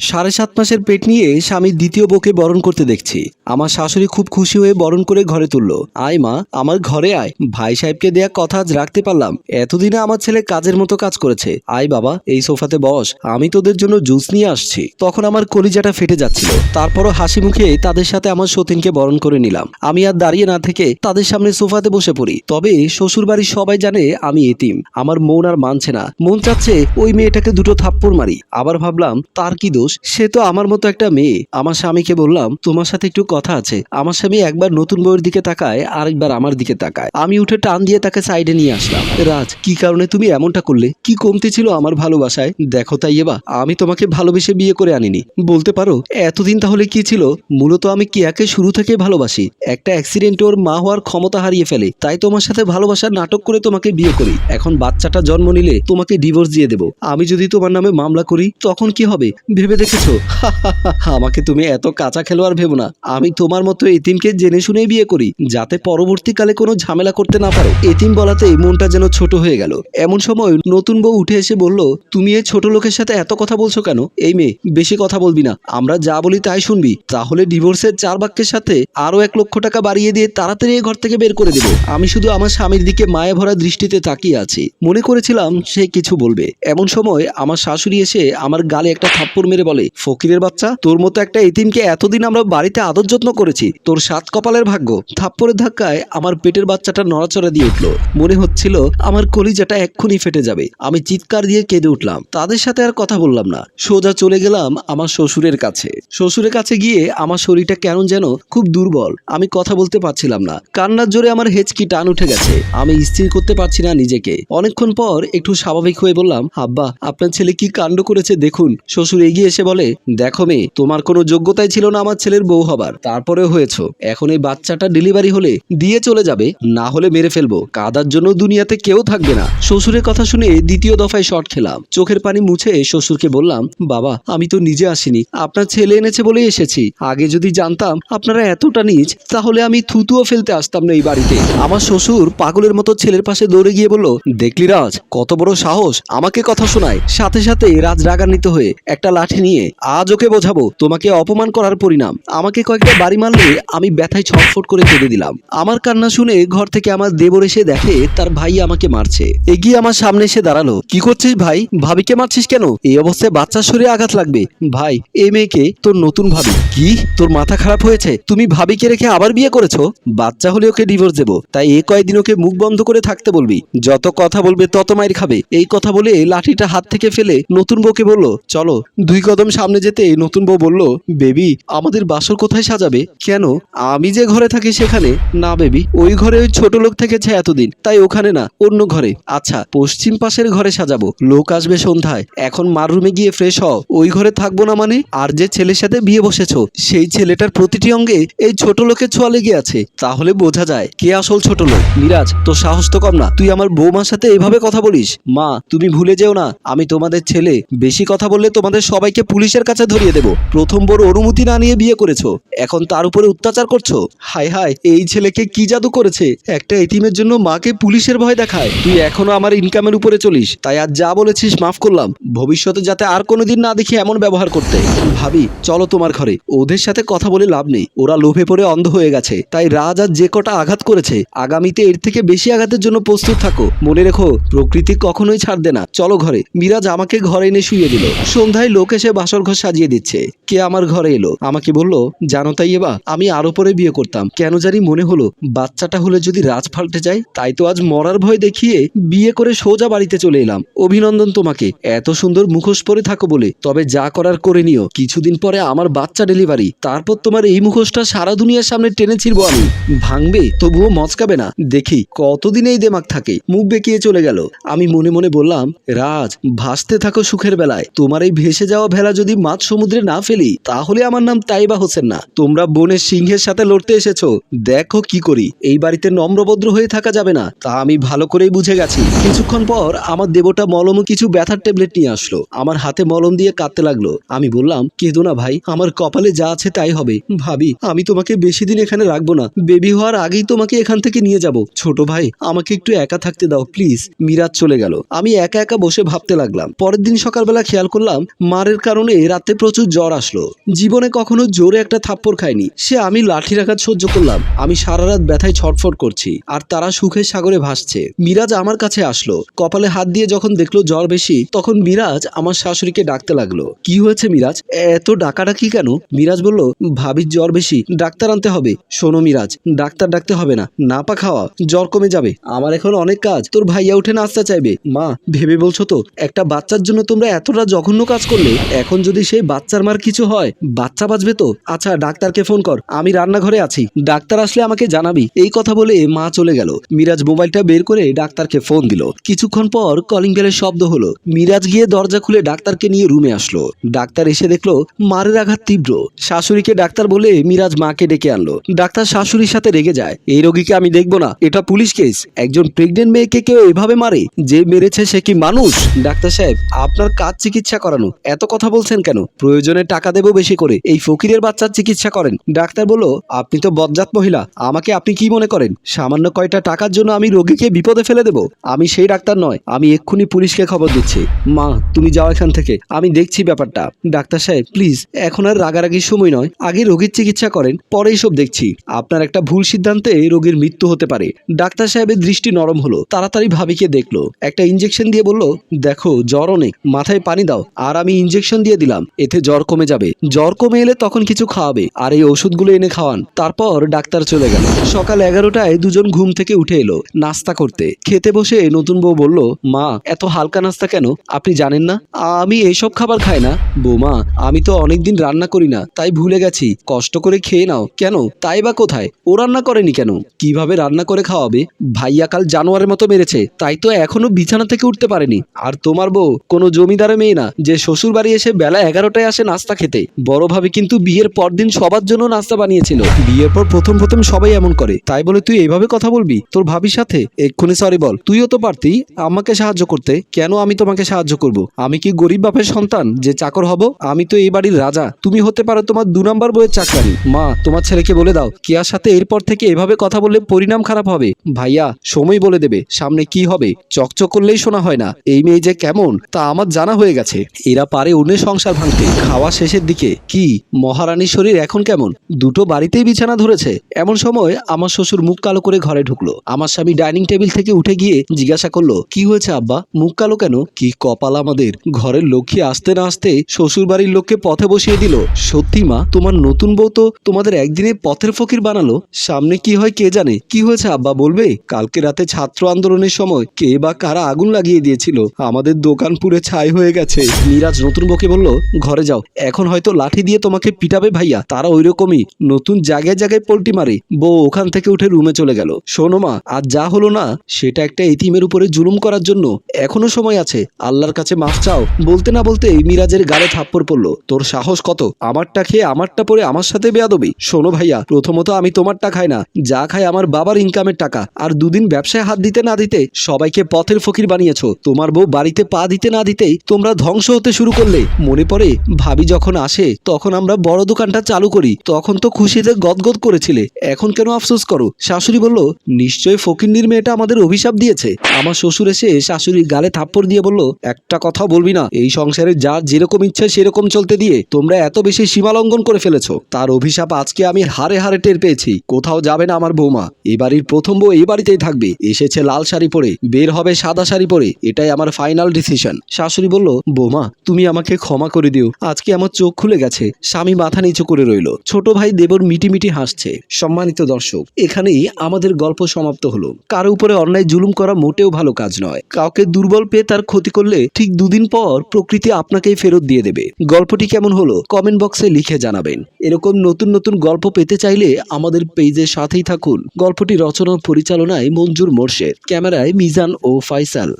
সাড়ে সাত মাসের পেট নিয়ে স্বামীর দ্বিতীয় বউকে বরণ করতে দেখছি। আমার শাশুড়ি খুব খুশি হয়ে বরণ করে ঘরে তুললো। আয় মা, আমার ঘরে আয়। ভাই সাহেবকে দেয়া কথা আজ রাখতে পারলাম। এতদিনে আমার ছেলে কাজের মতো কাজ করেছে। আয় বাবা, এই সোফাতে বস। আমি তোদের জন্য জুস নিয়ে আসছি। তখন আমার কলিজাটা ফেটে যাচ্ছিল। তারপরও হাসি মুখে তাদের সাথে আমার সতীনকে বরণ করে নিলাম। আমি আর দাঁড়িয়ে না থেকে তাদের সামনে সোফাতে বসে পড়ি। তবে শ্বশুর বাড়ির সবাই জানে আমি এতিম। আমার মন আর মানছে না। মন চাচ্ছে ওই মেয়েটাকে দুটো থাপ্পড় মারি। আবার ভাবলাম, তার কি দোষ? সে তো আমার মতো একটা মেয়ে। আমার স্বামীকে বললাম, তোমার সাথে একটু কথা আছে। আমার স্বামী একবার নতুন বউয়ের দিকে তাকায়, আরেকবার আমার দিকে তাকায়। আমি উঠে টান দিয়ে তাকে সাইডে নিয়ে আসলাম। রাজ, কি কারণে তুমি এমনটা করলে? কি কমতি ছিল আমার ভালোবাসায়? দেখো তাই এবা আমি তোমাকে ভালোবেসে বিয়ে করে আনিনি। বলতে পারো, এতদিন তাহলে কি ছিল? মূলত আমি কেয়াকে শুরু থেকে ভালোবাসি। একটা অ্যাক্সিডেন্টে ওর মা হওয়ার ক্ষমতা হারিয়ে ফেলে। তাই তোমার সাথে ভালোবাসার নাটক করে তোমাকে বিয়ে করি। এখন বাচ্চাটা জন্ম নিলে তোমাকে ডিভোর্স দিয়ে দেবো। আমি যদি তোমার নামে মামলা করি, তখন কি হবে? ভেবে দেখেছ? আমাকে তুমি এত কাঁচা খেলোয়াড় ভেবো না। আমি তোমার মতো এতিমকে জেনে শুনেই বিয়ে করি, যাতে পরবর্তীকালে কোনো ঝামেলা করতে না পারো। এতিম বলাতেই মনটা যেন ছোট হয়ে গেল। এমন সময় নতুন বউ উঠে এসে বলল, তুমি এই ছোট লোকের সাথে এত কথা বলছো কেন? এই মেয়ে, বেশি কথা বলবি না। আমরা যা বলি তাই শুনবি। তাহলে ডিভোর্সের চার বাক্যের সাথে আরও এক লক্ষ টাকা বাড়িয়ে দিয়ে তাড়াতাড়ি এই ঘর থেকে বের করে দেবো। আমি শুধু আমার স্বামীর দিকে মায়া ভরা দৃষ্টিতে তাকিয়ে আছি। মনে করেছিলাম সে কিছু বলবে। এমন সময় আমার শাশুড়ি এসে আমার গালে একটা থাপ্পড় মেরে বলে, ফকিরের বাচ্চা, তোর মতো একটা এতিমকে এতদিন আমরা বাড়িতে আদর যত্ন করেছি। তোর সাত কপালের ভাগ্য। থাপ্পড়ের ধাক্কায় আমার পেটের বাচ্চাটা নড়াচড়া দিয়ে উঠল। মনে হচ্ছিল আমার কলিজাটা এক্ষুনি ফেটে যাবে। আমি চিৎকার দিয়ে কেঁদে উঠলাম। তাদের সাথে আর কথা বললাম না। সোজা চলে গেলাম আমার শ্বশুরের কাছে। শ্বশুরের কাছে গিয়ে আমার শরীরটা কেন যেন খুব দুর্বল। আমি কথা বলতে পারছিলাম না। কান্নার জোরে আমার হেঁচকি টান উঠে গেছে। আমি স্থির করতে পারছি না নিজেকে। অনেকক্ষণ পর একটু স্বাভাবিক হয়ে বললাম, আব্বা, আপনার ছেলে কি কাণ্ড করেছে? দেখুন। শ্বশুর এগিয়ে এসে বলে, দেখো মেয়ে, তোমার কোনো যোগ্যতাই ছিল না আমার ছেলের বউ হবার। তারপরেও হয়েছো। এখন এই বাচ্চাটা ডেলিভারি হলে দিয়ে চলে যাবে, না হলে মেরে ফেলব। কাদার জন্য দুনিয়াতে কেউ থাকবে না। শ্বশুরের কথা শুনে দ্বিতীয় দফায় শট খেলাম। চোখের পানি মুছে শ্বশুরকে বললাম, বাবা, আমি তো নিজে আসিনি। আপনার ছেলে এনেছে বলেই এসেছি। আগে যদি জানতাম আপনারা এতটা নিজ, তাহলে আমি থুতুও ফেলতে আসতাম না এই বাড়িতে। আমার শ্বশুর পাগলের মতো ছেলের পাশে দৌড়ে গিয়ে বলল, দেখলি রাজ, কত বড় সাহস। আমাকে কথা শোনায়। সাথে সাথে রাজ রাগান্বিত হয়ে একটা লাঠি নিয়ে আজ ওকে বোঝাবো তোমাকে অপমান করার পরিণাম। আমাকে কয়েকটা বাড়ি মারলে আমি ব্যথায় ছটফট করে কেঁদে দিলাম। আমার কান্না শুনে ঘর থেকে আমার দেবর এসে দেখে তার ভাই আমাকে মারছে। এগিয়ে আমার সামনে এসে দাঁড়াল। কি করছিস ভাই? ভাবিকে মারছিস কেন? এই অবস্থায় বাচ্চার শরীরে আঘাত লাগবে। ভাই এই মেয়েকে তোর নতুন ভাবি। কি? তোর মাথা খারাপ হয়েছে? তুমি ভাবিকে রেখে আবার বিয়ে করেছ? বাচ্চা হলে ওকে ডিভোর্স দেবো। তাই এ কয়েকদিন ওকে মুখ বন্ধ করে থাকতে বলবি। যত কথা বলবে তত মাইর খাবে। এই কথা বলে লাঠিটা হাত থেকে ফেলে নতুন বউকে বলল, চলো, দুই কদম সামনে যেতে নতুন বউ বলল, বেবি, আমাদের বাসর কোথায় সাজাবে? কেন? আমি যে ঘরে থাকি সেখানে? না, বেবি, ওই ঘরে ওই ছোট লোক থেকেছে এতদিন, তাই ওখানে না, অন্য ঘরে। আচ্ছা পশ্চিম পাশের ঘরে সাজাবো, লোক আসবে সন্ধ্যায়, এখন মার রুমে গিয়ে ফ্রেশ হও, ওই ঘরে থাকব না মানে? আর যে ছেলের সাথে বিয়ে বসেছ, সেই ছেলেটার প্রতিটি অঙ্গে এই ছোট লোকের ছোঁয়া লেগে আছে, তাহলে বোঝা যায় কে আসল ছোট লোক। মিরাজ তোর সাহস তো কম না, তুই আমার বৌমার সাথে এভাবে কথা বলিস? মা, তুমি ভুলে যেও না, আমি তোমাদের ছেলে, বেশি কথা বললে তোমাদের সবাইকে পুলিশের কাছে ধরিয়ে দেব। প্রথম বড় অনুমতি না নিয়ে বিয়ে করেছ। এখন তার উপরে অত্যাচার করছ। হায় হায়, এই ছেলেকে কি জাদু করেছে? একটা এতিমের জন্য মাকে পুলিশের ভয় দেখায়। তুই এখনও আমার ইনকামের উপরে চলিস। তাই আজ যা বলেছিস মাফ করলাম। ভবিষ্যতে যাতে আর কোনোদিন না দেখি এমন ব্যবহার করতে। ভাবি, চলো তোমার ঘরে। ওদের সাথে কথা বলে লাভ নেই। ওরা লোভে পড়ে অন্ধ হয়ে গেছে। তাই রাজ আজ যে কটা আঘাত করেছে, আগামীতে এর থেকে বেশি আঘাতের জন্য প্রস্তুত থাকো। মনে রেখো, প্রকৃতি কখনোই ছাড় দে না। চলো ঘরে। মিরাজ আমাকে ঘরে এনে শুয়ে দিল। সন্ধ্যায় লোক এসে বাসর ঘর সাজিয়ে দিচ্ছে। কে আমার ঘরে এলো? আমাকে বলল, জানো তাই এবা, আমি আরও পরে বিয়ে করতাম। কেন জানি মনে হলো, বাচ্চাটা হলে যদি রাজ ফাল্টে যায়, তাই তো আজ মরার ভয় দেখিয়ে বিয়ে করে সোজা বাড়িতে চলে এলাম। অভিনন্দন তোমাকে, এত সুন্দর মুখোশ পরে থাকো বলে। তবে যা করার করে নিও। কিছুদিন পরে আমার বাচ্চা ডেলিভারি। তারপর তোমার এই মুখোশটা সারা দুনিয়ার সামনে টেনে ছিড়বো আমি। ভাঙবে, তবুও মচকাবে না। দেখি, কতদিন এই দেমাক থাকে? মুখ বেঁকিয়ে চলে গেল। আমি মনে মনে বললাম, রাজ, ভাসতে থাকো সুখের বেলায়। তোমার এই ভেসে যাওয়া ভেলা যদি মাছ সমুদ্রে না ফেলি, তাহলে আমার নাম তাইবা হোসেন না। তোমরা বনের সিংহের সাথে লড়তে এসেছ। দেখো কি করি। এই বাড়িতে নম্রভদ্র হয়ে থাকা যাবে না, তা আমি ভালো করেই বুঝে গেছি। কিছুক্ষণ পর আমার দেবটা মলম কিছু ব্যথার ট্যাবলেট নিয়ে আসলো। আমার হাতে মলম দিয়ে কাঁদতে লাগল। আমি বললাম, কেঁদো না ভাই, আমার কপালে যা আছে তাই হবে। ভাবি, আমি তোমাকে বেশি দিন এখানে রাখব না। বেবি হওয়ার আগেই তোমাকে এখান থেকে নিয়ে যাব। ছোট ভাই, আমাকে একটু একা থাকতে দাও, প্লিজ। মিরাজ চলে গেল। আমি একা একা বসে ভাবতে লাগলাম। পরের দিন সকালবেলা খেয়াল করলাম, মারের কারণে রাতে প্রচুর জ্বর আসলো। জীবনে কখনো জোরে একটা থাপ্পড় খায়নি সে আমি লাঠির আঘাত সহ্য করলাম। আমি সারা রাত ব্যথায় ছটফট করছি আর তারা সুখের সাগরে ভাসছে। মিরাজ আমার কাছে আসলো। কপালে হাত দিয়ে যখন দেখল জ্বর বেশি, তখন মিরাজ আমার শাশুড়িকে ডাকতে লাগল। কি হয়েছে মিরাজ? এত ডাকাডাকি কেন? মিরাজ বলল, ভাবির জ্বর বেশি। ডাক্তার আনতে হবে। শোনো মিরাজ, ডাক্তার ডাকতে হবে না। না পা খাওয়া, জ্বর কমে যাবে। আমার এখন অনেক কাজ। তোর ভাইয়া উঠে নাস্তা চাইবে। মা, ভেবে বলছো তো, একটা বাচ্চার জন্য তোমরা এতটা জঘন্য কাজ করলে? এখন যদি সেই বাচ্চার মার কিছু হয়, বাচ্চা বাঁচবে তো? আচ্ছা ডাক্তারকে ফোন কর, আমি রান্নাঘরে আছি। ডাক্তার আসলে আমাকে জানাবি। এই কথা বলে মা চলে গেল। মিরাজ মোবাইলটা বের করে ডাক্তারকে ফোন দিল। কিছুক্ষণ পর কলিং বেলের শব্দ হলো। মিরাজ গিয়ে দরজা খুলে ডাক্তারকে নিয়ে রুমে আসলো। ডাক্তার এসে দেখল, মারের আঘাত তীব্র। শাশুড়িকে ডাক্তার বলে মিরাজ মাকে ডেকে আনলো। ডাক্তার শাশুড়ির সাথে রেগে যায়। এই রোগীকে আমি দেখব না। এটা পুলিশ কেস। একজন প্রেগনেন্ট মেয়েকে কেউ এভাবে মারে? যে মেরেছে সে কি মানুষ? ডাক্তার সাহেব, আপনার কাজ চিকিৎসা করানো। এত কথা বলছেন কেন? প্রয়োজনে টাকা দেবো বেশি করে। এই ফকিরের বাচ্চার চিকিৎসা করেন। ডাক্তার বলল, আপনি তো বজ্জাত মহিলা। আমাকে আপনি কি মনে করেন? সামান্য কয়টা টাকার জন্য আমি রোগীকে বিপদে ফেলে দেব? আমি সেই ডাক্তার নয়। আমি এক্ষুনি পুলিশকে খবর দিচ্ছি। মা, তুমি যাও এখান থেকে। আমি দেখছি ব্যাপারটা। ডাক্তার সাহেব, প্লিজ, এখন আর রাগারাগির সময় নয়। আগে রোগীর চিকিৎসা করেন পরেই সব দেখছি। আপনার একটা ভুল সিদ্ধান্তে রোগীর মৃত্যু হতে পারে। ডাক্তার সাহেবের দৃষ্টি নরম হলো। তাড়াতাড়ি ভাবিকে দেখল। একটা ইঞ্জেকশন দিয়ে বলল, দেখো, জ্বর অনেক। মাথায় পানি দাও। আর আমি ইঞ্জেকশন দিয়ে দিলাম। এতে জ্বর কমে যাবে। জ্বর কমে এলে তখন কিছু খাওয়াবে আর এই ওষুধগুলো এনে খাওয়ান। তারপর ডাক্তার চলে গেল। সকাল এগারোটায় দুজন ঘুম থেকে উঠে এলো নাস্তা করতে। খেতে বসে নতুন বউ বলল, মা, এত হালকা নাস্তা কেন? আপনি জানেন না? আমি এইসব খাবার খাই না। বৌমা, আমি তো অনেকদিন রান্না করি না, তাই ভুলে গেছি। কষ্ট করে খেয়ে নাও। কেন? তাই বা কোথায়? ও রান্না করেনি কেন? কীভাবে রান্না করে খাওয়াবে? ভাইয়া কাল জানোয়ারের মতো মেরেছে, তাই তো এখনও বিছানা থেকে উঠতে পারেনি। আর তোমার বউ কোনো জমিদারের মেয়ে না, যে শ্বশুর বাড়ি এসে বেলা এগারোটায় আসে নাস্তা খেতে। বড় ভাবে কিন্তু বিয়ের পরদিন সবার জন্য নাস্তা বানিয়েছিল। বিয়ের পর প্রথম প্রথম সবাই এমন করে। তাই বলে তুই এইভাবে কথা বলবি? তোর ভাবির সাথে? এক্ষুনি সরি বল। তুইও তো পারতি আমাকে সাহায্য করতে। কেন আমি তোমাকে সাহায্য করব? আমি কি গরিব বাপের সন্তান যে চাকর হব? আমি তো এই বাড়ির রাজা। তুমি হতে পারো তোমার দু নম্বর বইয়ের চাকরানি মা, তোমার ছেলেকে বলে দাও। কেয়ার সাথে এরপর থেকে এভাবে কথা বললে পরিণাম খারাপ হবে। ভাইয়া, সময় বলে দেবে। সামনে কি হবে? চকচক করলেই শোনা হয় না। এই মেয়ে যে কেমন, তা আমার জানা হয়ে গেছে। এরা পারে অন্যের সংসার ভাঙতে খাওয়া শেষের দিকে কি মহারানীর শরীর এখন কেমন? দুটো বাড়িতেই বিছানা ধরেছে। এমন সময় আমার শ্বশুর মুখ কালো করে ঘরে ঢুকলো। আমার স্বামী ডাইনিং টেবিল থেকে উঠে গিয়ে জিজ্ঞাসা করল, কি হয়েছে আব্বা? মুখ কালো কেন? কি কপাল আমাদের? ঘরের লক্ষ্মী আসতে না আসতে শ্বশুর বাড়ির লোককে পথে বসিয়ে দিল, সত্যি মা, তোমার নতুন বউ তো তোমাদের একদিনে পথের ফকির বানালো। সামনে কি হয় কে জানে? কি হয়েছে আব্বা বলবে? কালকে রাতে ছাত্র আন্দোলনের সময় কে বা কারা আগুন লাগিয়ে দিয়েছিল? আমাদের দোকান পুরে ছাই হয়ে গেছে। মিরাজ নতুন বউকে বলল, ঘরে যাও। এখন হয়তো লাঠি দিয়ে তোমাকে পিটাবে ভাইয়া। তারা ওই রকমই নতুন জায়গায় জায়গায় পোল্টি মারে। বউ ওখান থেকে উঠে রুমে চলে গেল। শোনো মা আজ যা হলো না, সেটা একটা এতিমের উপরে জুলুম করার জন্য। এখনও সময় আছে। আল্লাহর কাছে মাফ চাও। বলতে না বলতে এই মিরাজের গালে থাপ্পড় পড়ল। তোর সাহস কত? আমারটা খেয়ে আমারটা পরে আমার সাথে বেয়াদবি? শোনো ভাইয়া, প্রথমত আমি তোমারটা খাই না। যা খাই আমার বাবার ইনকামের টাকা। আর দুদিন ব্যবসায় হাত দিতে না দিতে সবাইকে পথের ফকির বানিয়েছো। তোমার বউ বাড়িতে পা দিতে না দিতেই তোমরা ধ্বংস হতে শুরু করলে। মনে পড়ে? ভাবি যখন আসে, তখন আমরা বড় দোকানটা চালু করি। তখন তো খুশিতে গদগদ করেছিলে। এখন কেন আফসোস করো? শাশুড়ি বলল, নিশ্চয় ফকিন্নির মেয়েটা আমাদের অভিশাপ দিয়েছে। আমার শ্বশুর এসে শাশুড়ির গালে থাপ্পড় দিয়ে বলল, একটা কথাও বলবি না। এই সংসারে যার যেরকম ইচ্ছে সেরকম চলতে দিয়ে তোমরা এত বেশি সীমা লঙ্ঘন করে ফেলেছো। তার অভিশাপ আজকে আমি হারে হারে টের পেয়েছি। কোথাও যাবে না আমার বৌমা। এ বাড়ির প্রথম বউ এই বাড়িতেই থাকবে। এসেছে লাল শাড়ি পরে, বের হবে সাদা শাড়ি পরে। এটাই আমার ফাইনাল ডিসিশন শাশুড়ি বলল, বৌমা, তুমি আমাকে ক্ষমা করে দিও। আজকে আমার চোখ খুলে গেছে। স্বামী মাথা নিচু করে রইল। ছোট ভাই দেবর মিটি মিটি হাসছে। সম্মানিত দর্শক, এখানেই আমাদের গল্প সমাপ্ত হলো। কারও উপরে অন্যায় জুলুম করা মোটেও ভালো কাজ নয়। কাউকে দুর্বল পেয়ে তার ক্ষতি করলে ঠিক দুদিন পর প্রকৃতি আপনাকেই ফেরত দিয়ে দেবে। গল্পটি কেমন হলো কমেন্ট বক্সে লিখে জানাবেন। এরকম নতুন নতুন গল্প পেতে চাইলে আমাদের পেজের সাথেই থাকুন। গল্পটি রচনা পরিচালনায় মঞ্জুর মোর্শেদ। ক্যামেরায় মিজান ও ফাইসাল।